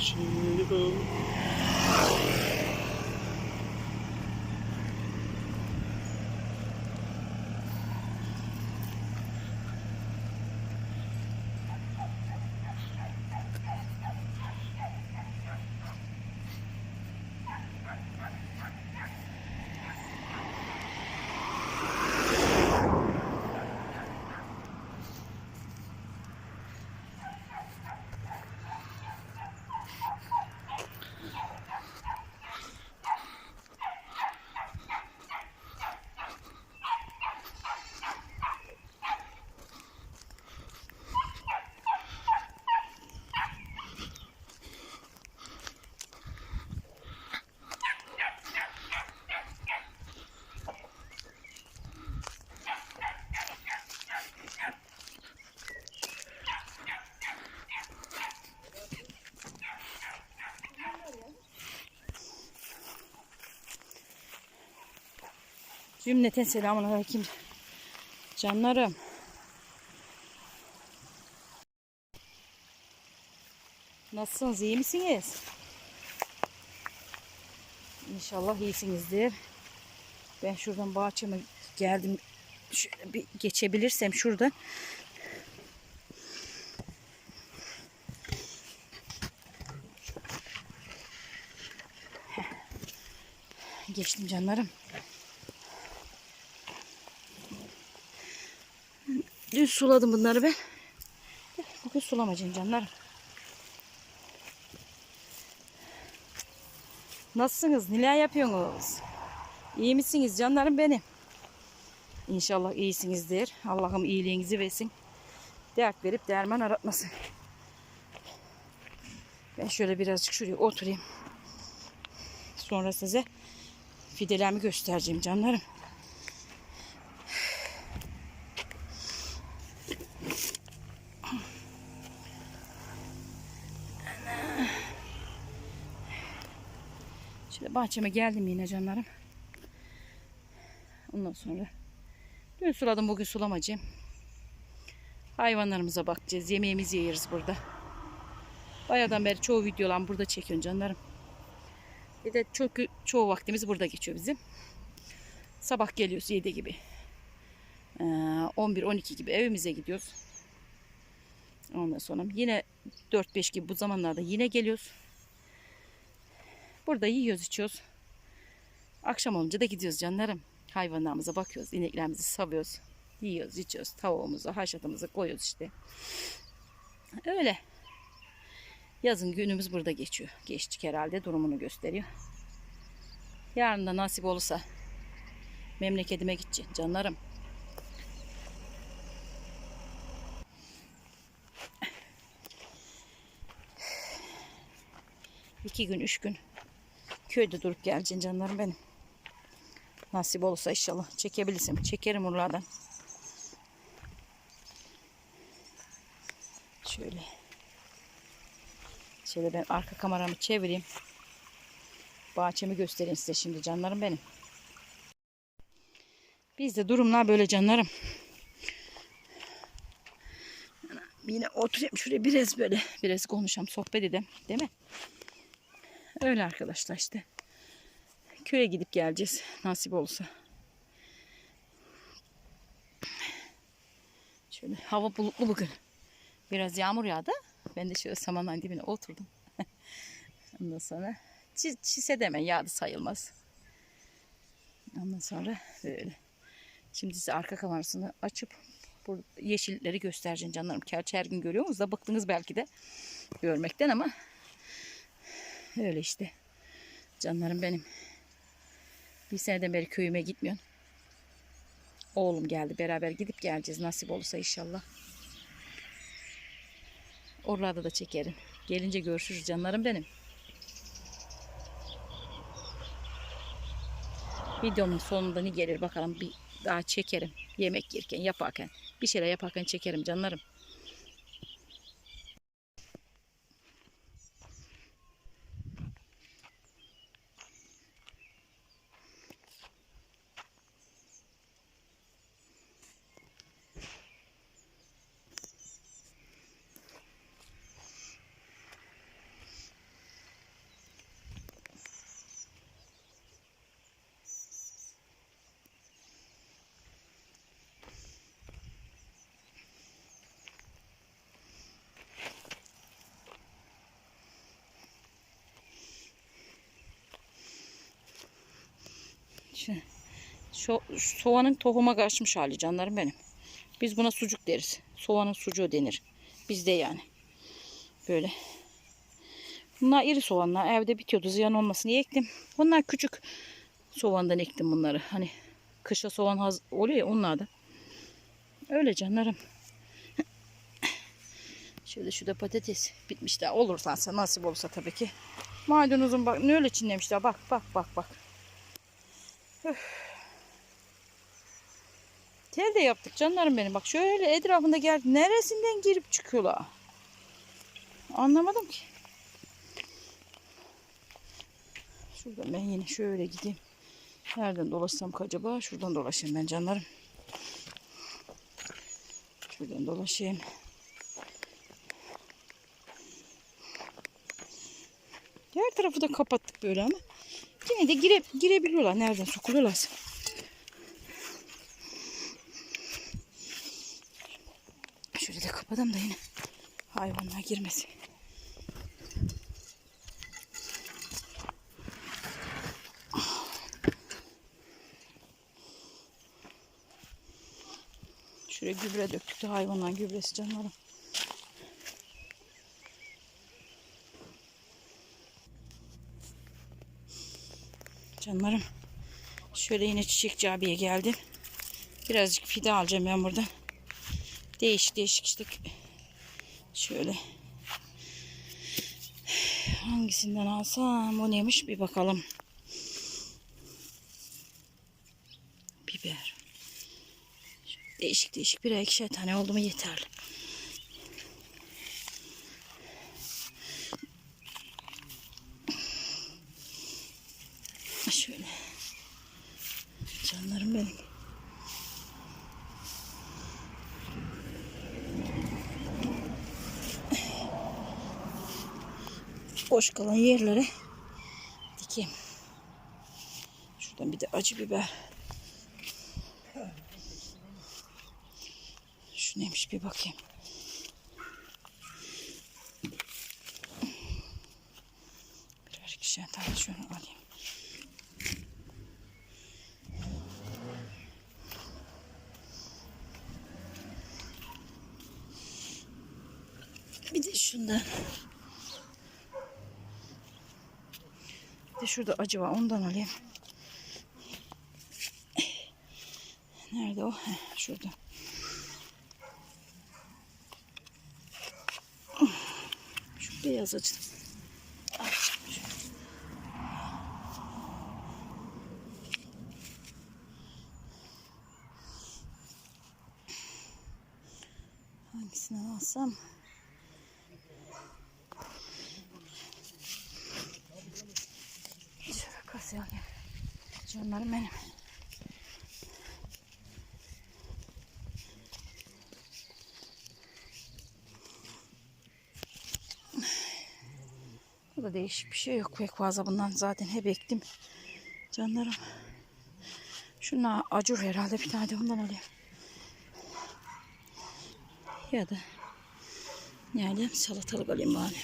taşıyor. Cümleten selamun aleyküm. Canlarım. Nasılsınız? iyi misiniz? İnşallah iyisinizdir. Ben şuradan bahçeme geldim. Şöyle bir geçebilirsem şurada. Geçtim canlarım. Dün suladım bunları ben. Bugün sulamayacağım canlarım. Nasılsınız? Neler yapıyorsunuz? İyi misiniz canlarım benim? İnşallah iyisinizdir. Allah'ım iyiliğinizi versin. Dert verip derman aratmasın. Ben şöyle birazcık şuraya oturayım. Sonra size fidelerimi göstereceğim canlarım. Şöyle bahçeme geldim yine canlarım. Ondan sonra dün suladım bugün sulamacağım. Hayvanlarımıza bakacağız. Yemeğimizi yeriz burada. Bayağıdan beri çoğu videolarımı burada çekiyorum canlarım. Bir de çok çoğu vaktimiz burada geçiyor bizim. Sabah geliyoruz 7 gibi. Ee, 11-12 gibi evimize gidiyoruz. Ondan sonra yine 4-5 gibi bu zamanlarda yine geliyoruz. Burada yiyoruz içiyoruz. Akşam olunca da gidiyoruz canlarım. Hayvanlarımıza bakıyoruz. ineklerimizi savıyoruz. Yiyoruz içiyoruz. Tavuğumuzu, haşatımızı koyuyoruz işte. Öyle. Yazın günümüz burada geçiyor. Geçtik herhalde durumunu gösteriyor. Yarın da nasip olursa memleketime gideceğim canlarım. İki gün, üç gün köyde durup geleceğim canlarım benim. Nasip olursa inşallah çekebilirsem çekerim oralardan. Şöyle. Şöyle ben arka kameramı çevireyim. Bahçemi göstereyim size şimdi canlarım benim. Bizde durumlar böyle canlarım. Yine oturayım şuraya biraz böyle biraz konuşalım sohbet edelim değil mi? Öyle arkadaşlar işte. Köye gidip geleceğiz nasip olsa. Şöyle hava bulutlu bugün. Biraz yağmur yağdı. Ben de şöyle samanların dibine oturdum. Ondan sonra çi çise deme yağdı sayılmaz. Ondan sonra böyle. Şimdi size arka kamerasını açıp bu yeşilleri göstereceğim canlarım. Gerçi her gün görüyorsunuz da bıktınız belki de görmekten ama öyle işte. Canlarım benim. Bir seneden beri köyüme gitmiyorum. Oğlum geldi. Beraber gidip geleceğiz. Nasip olursa inşallah. Oralarda da çekerim. Gelince görüşürüz canlarım benim. Videomun sonunda ne gelir bakalım bir daha çekerim. Yemek yerken yaparken bir şeyler yaparken çekerim canlarım. Şu soğanın tohuma kaçmış hali canlarım benim. Biz buna sucuk deriz. Soğanın sucuğu denir. Bizde yani. Böyle. Bunlar iri soğanlar. Evde bitiyordu. Ziyan olmasın diye ektim. Bunlar küçük soğandan ektim bunları. Hani kışa soğan haz oluyor ya onlardan. Öyle canlarım. Şöyle şurada patates bitmiş daha olursa nasip olursa tabii ki. Maydanozun bak ne öyle çinlemişler. Bak bak bak bak. Tel de yaptık canlarım benim. Bak şöyle etrafında geldi. Neresinden girip çıkıyorlar? Anlamadım ki. Şuradan ben yine şöyle gideyim. Nereden dolaşsam ki acaba? Şuradan dolaşayım ben canlarım. Şuradan dolaşayım. Diğer tarafı da kapattık böyle ama. Yine de gire, girebiliyorlar. Nereden sokuluyorlarsa. Şöyle de kapatalım da yine hayvanlar girmesin. Şuraya gübre döktük de hayvanlar gübresi canlarım. Canlarım. Şöyle yine çiçekçi abiye geldim. Birazcık fide alacağım ben buradan. Değişik değişik işte. Şöyle. Hangisinden alsam o neymiş bir bakalım. Biber. Değişik değişik birer ikişer tane oldu mu yeterli. Şöyle. Canlarım benim. Boş kalan yerlere dikeyim. Şuradan bir de acı biber. Şu neymiş bir bakayım. Birer ikişer tane şunu alayım. Bir de şundan. Bir de şurada acı var ondan alayım. Nerede o? Heh, şurada. Şu beyaz acı. Hangisinden alsam? Kasaya alayım. Canlarım benim. Bu da değişik bir şey yok pek fazla bundan zaten hep ektim. Canlarım. Şuna acur herhalde bir tane de ondan alayım. Ya da alayım salatalık alayım bari.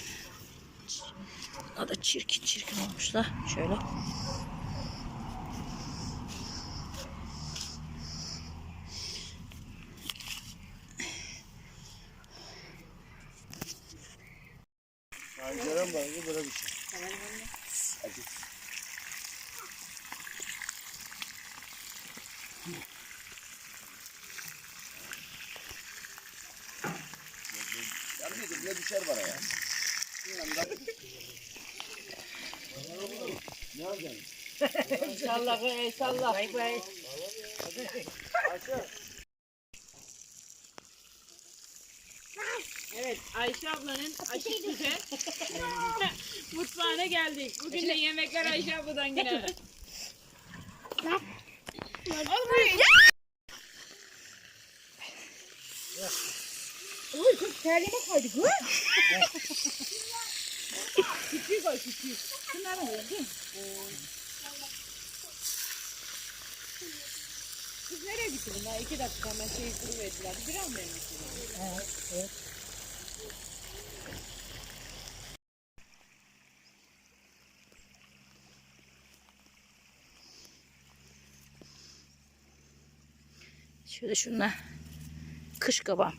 Bunlar da çirkin çirkin olmuşlar. Şöyle. Pencerem var böyle bir şey. Acı. Gelmedi bile düşer bana ya. Ne yapacaksın? İnşallah inşallah. Bay bay. Evet Ayşe ablanın aşık güzel mutfağına geldik. Bugün de yemekler Ayşe abladan yine. Kız nereye gitti bunlar? İki dakika hemen şey kuruverdiler. Bir an benim için. Şöyle şunla kış kabağım.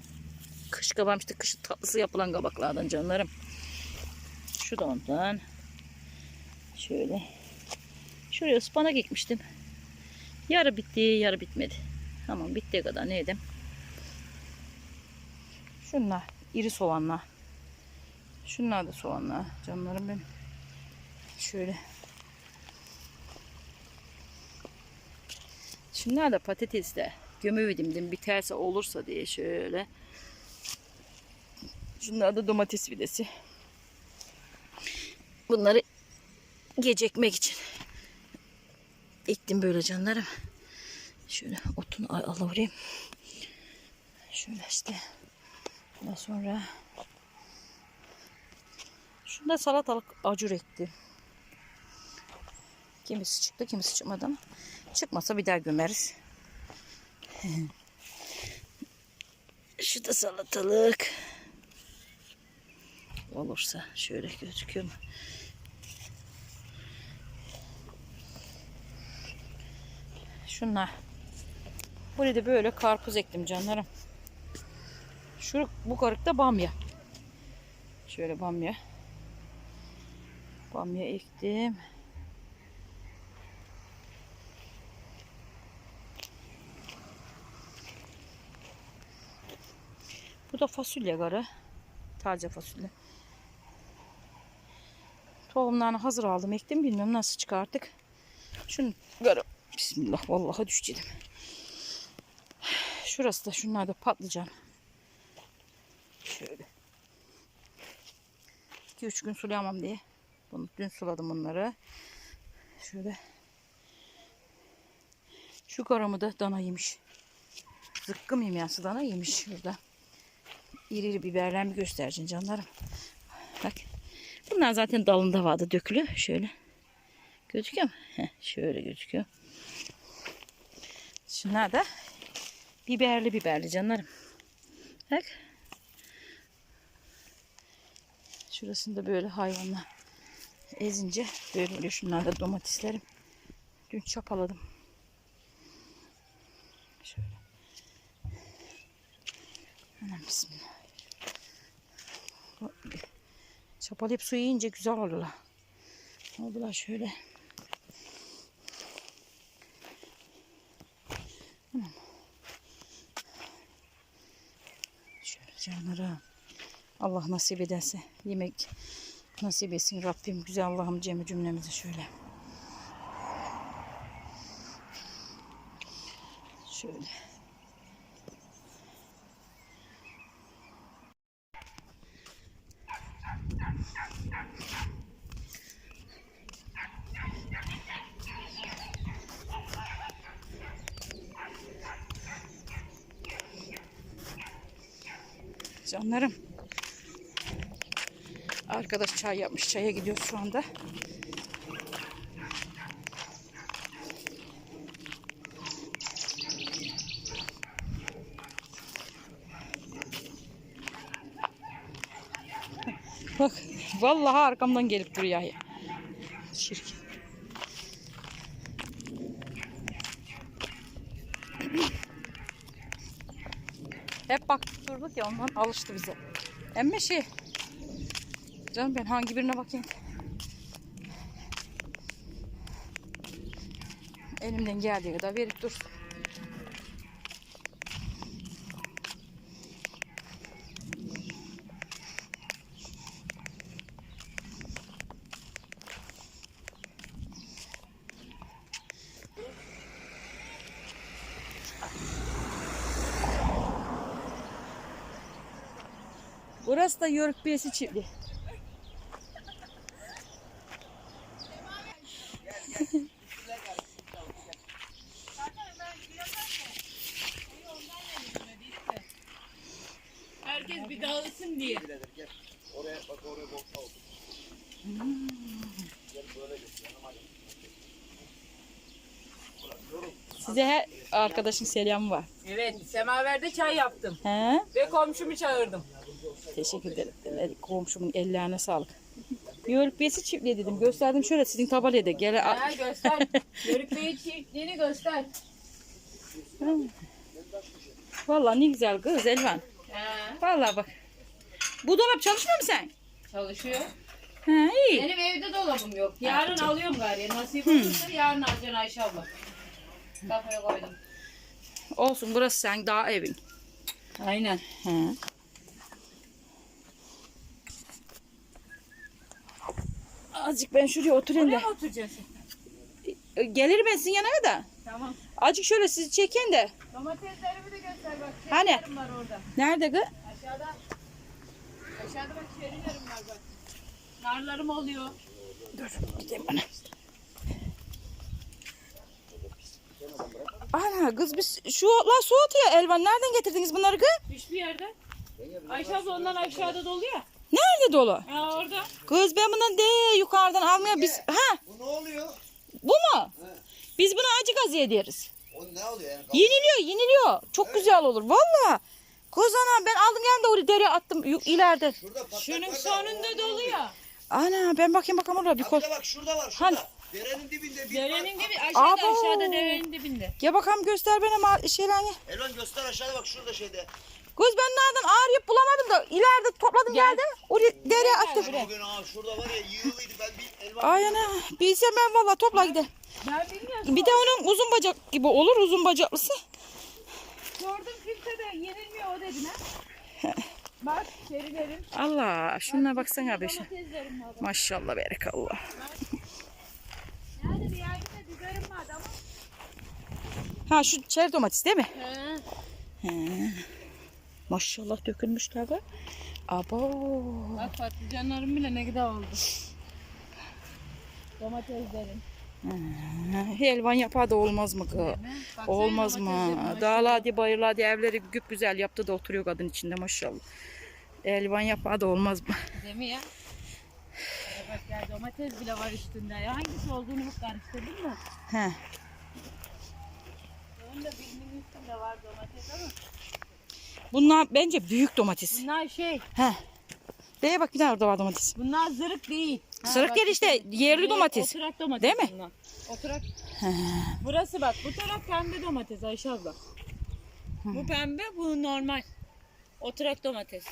Kış kabağım işte kış tatlısı yapılan kabaklardan canlarım. Şu da ondan. Şöyle. Şuraya ıspanak ekmiştim. Yarı bitti, yarı bitmedi. Tamam bittiği kadar ne edeyim. Şunlar iri soğanlar. Şunlar da soğanlar canlarım benim. Şöyle. Şunlar da patates gömüverdim biterse olursa diye şöyle. Şunlar da domates videsi. Bunları gece ekmek için ektim böyle canlarım. Şöyle otunu al- alıvereyim. Şöyle işte. Daha sonra şunda salatalık acur ektim. Kimisi çıktı, kimisi çıkmadı ama çıkmasa bir daha gömeriz. Şu da salatalık. Olursa şöyle gözüküyor mu? Şunlar. Buraya da böyle karpuz ektim canlarım. Şu bu karıkta bamya. Şöyle bamya. Bamya ektim. Da fasulye garı. Taze fasulye. Tohumlarını hazır aldım. Ektim bilmiyorum nasıl çıkarttık. Şunu garı. Bismillah vallahi düşeceğim. Şurası da şunlar da patlıcan. Şöyle. 2-3 gün sulayamam diye. Bunu dün suladım bunları. Şöyle. Şu karamı da dana yemiş. Zıkkım yemyası dana yemiş şurada. İri iri biberlerimi göstereceğim canlarım. Bak. Bunlar zaten dalında vardı dökülü. Şöyle. Gözüküyor mu? Heh, şöyle gözüküyor. Şunlar da biberli biberli canlarım. Bak. Şurasında böyle hayvanlar ezince böyle oluyor. Şunlar da domateslerim. Dün çapaladım. Şöyle. Anam bismillah. Çapalayıp suyu yiyince güzel olurlar. Oldular şöyle. Anam. Şöyle canlarım. Allah nasip ederse yemek nasip etsin Rabbim. Güzel Allah'ım cemi cümlemizi. Şöyle. Canlarım. Arkadaş çay yapmış. Çaya gidiyoruz şu anda. Bak vallahi arkamdan gelip duruyor ya. Hep bak durduk ya ondan alıştı bize. Emme şey. Canım ben hangi birine bakayım. Elimden geldiği kadar verip dur. Burası da Yörük Beysi çiftliği. Herkes bir dağılsın diye. Oraya bak oraya boksa oldu. Size her arkadaşın selamı var. Evet, semaverde çay yaptım. He? Ve komşumu çağırdım. Teşekkür ederim. Komşumun ellerine sağlık. Yörük Beysi çiftliği dedim. Gösterdim şöyle sizin tabalyaya da. Gel. Ha göster. Yörük Bey çiftliğini göster. Vallahi ne güzel kız Elvan. He. Vallahi bak. Bu dolap çalışmıyor mu sen? Çalışıyor. Ha iyi. Benim evde dolabım yok. Yarın alıyorum gari. Nasip olursa yarın alacaksın Ayşe abla. Kafaya koydum. Olsun burası sen daha evin. Aynen. He. Azıcık ben şuraya oturayım da. Oraya mı oturacaksın? Gelirim ben sizin yanına da. Tamam. Azıcık şöyle sizi çekeyim de. Domateslerimi de göster bak. Hani? Çerilerim var orada. Nerede kız? Aşağıda. Aşağıda bak çerilerim var bak. Narlarım oluyor. Gideyim bana. Ana kız biz şu la su atıyor Elvan. Nereden getirdiniz bunları kız? Hiçbir yerde. Ayşe abla ondan aşağıda dolu ya. Nerede dolu? Ha orada. Kız ben bundan de yukarıdan almaya biz ha Bu ne oluyor? bu mu? Biz buna acı gazı deriz. O ne oluyor yani? Yeniliyor, yeniliyor. Çok güzel olur. Valla. Kız ana ben aldım geldim de oraya dereye attım yu- ileride. Şurada patlak Şunun var da, sonunda dolu ya. Ana ben bakayım bakalım orada bir kol. Amca bak şurada var Hani? şurada. Derenin dibinde bir Derenin dibi aşağıda Abo. aşağıda derenin dibinde. Ya bakalım göster bana ma- şeylerini. Elvan göster aşağıda bak şurada şeyde. Kız ben nereden ağrıyıp bulamadım da ileride topladım Gel. geldim. Oraya dereye attım. Bugün aa şurada var ya yığılıydı ben bir elvan. Ay ana bilsem ben valla topla gider. Ben bilmiyorum. Bir de onun uzun bacak gibi olur uzun bacaklısı. Sordum kimse de yenilmiyor o dedin ha. Bak çerilerim. Allah şuna baksana abi. Domateslerim var. Maşallah berekallah. Yani bir yerde biberim vardı ama. Ha şu çeri domates değil mi? He. He. Maşallah dökülmüş tabi. Abo. Bak patlıcanlarım bile ne kadar oldu. Domateslerim. Helvan yapar da olmaz mı? Baksana Olmaz mı? Dağladı bayırladı evleri güp güzel yaptı da oturuyor kadın içinde maşallah. Elvan yapar da olmaz mı? Değil mi ya? Ya Bak ya domates bile var üstünde. Ya hangisi olduğunu bu karıştırdın mı? He. Onun da birinin üstünde var domates ama. Bunlar bence büyük domates. Bunlar şey, He. Bak bir tane orada var domates. bunlar zırık değil. Ha, Sırık bak değil işte yerli bu domates. Oturak domates Değil mi? bunlar. Oturak. Burası bak, bu taraf pembe domates Ayşe abla. Bu pembe, bu normal. Oturak domates.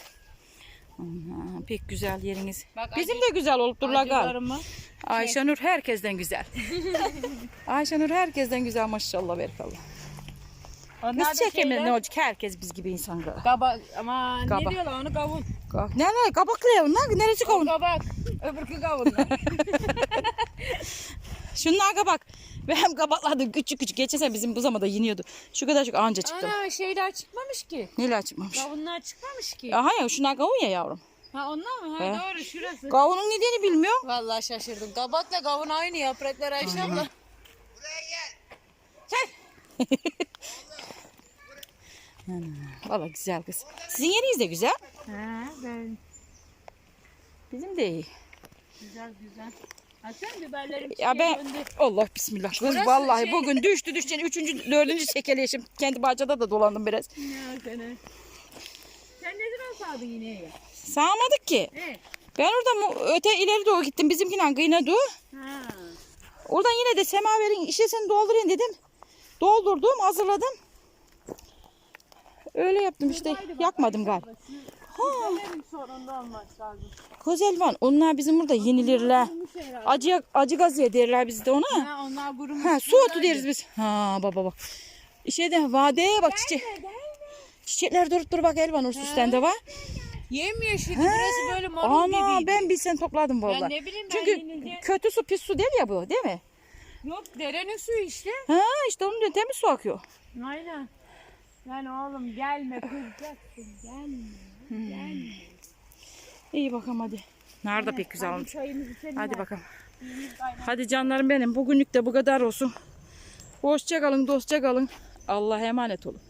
Aha, pek güzel yeriniz. Bak, Bizim de güzel olup durlar gal. Ayşenur herkesten güzel. Ayşenur herkesten güzel maşallah berikallah. Onlar Biz da şeyler- ne olacak herkes biz gibi insan. gal. Kabak, ama Kabak. ne diyorlar onu kavun. Ka- Ne ne kabaklı ya bunlar neresi O kavun? kabak, öbürkü kavunlar. Şunlar kabak. Benim kabaklar küçük küçük. Geçen sene bizim bu zamanda yeniyordu. Şu kadar çok anca çıktı. Ana şeyler çıkmamış ki. Neler çıkmamış. Kavunlar çıkmamış ki. Aha ya şunlar kavun ya yavrum. Ha onlar mı? Ha, He. doğru şurası. Kavunun nedeni bilmiyorum. Vallahi şaşırdım. Kabakla kavun aynı yapraklar Ayşe abla. Valla güzel kız. Sizin yeriniz de güzel. He ben Bizim de iyi. güzel güzel. Ha sen biberlerim Ya ben döndü. Allah bismillah. Kız Burası vallahi şey- bugün düştü düşeceğini üçüncü dördüncü çekeleşim. Kendi bahçede de dolandım biraz. Ya seni. Sen ne zaman sağdın ineği? Sağmadık ki. He. Ben orada öte ileri doğru gittim. Bizimkinden kıynadı. Ha. Oradan yine de semaverin işesini doldurayım dedim. Doldurdum, hazırladım. Öyle yaptım işte. Yakmadım galiba. Lazım. Kozelvan onlar bizim burada yenilirler. Acı, acı gazıya derler bizde ona. Ha onlar kurumuş. Ha su otu deriz biz. Ha baba bak. Şeyde vadeye bak çiçek. Çiçekler durup dur bak Elvan orası üstten var. Yemyeşil burası böyle marul gibiydi. ben bilsen topladım Ben valla. ne bileyim ben Çünkü yenince. kötü su pis su değil ya bu değil mi? Yok derenin suyu işte. Ha işte onun diyor temiz su akıyor. Aynen. Yani oğlum gelme kızacaksın gelme. Gelme. İyi bakalım hadi. Nerede pek güzel olmuş. çayımızı içelim. Hadi bakalım. Hadi canlarım benim. Bugünlük de bu kadar olsun. Hoşça kalın, dostça kalın. Allah'a emanet olun.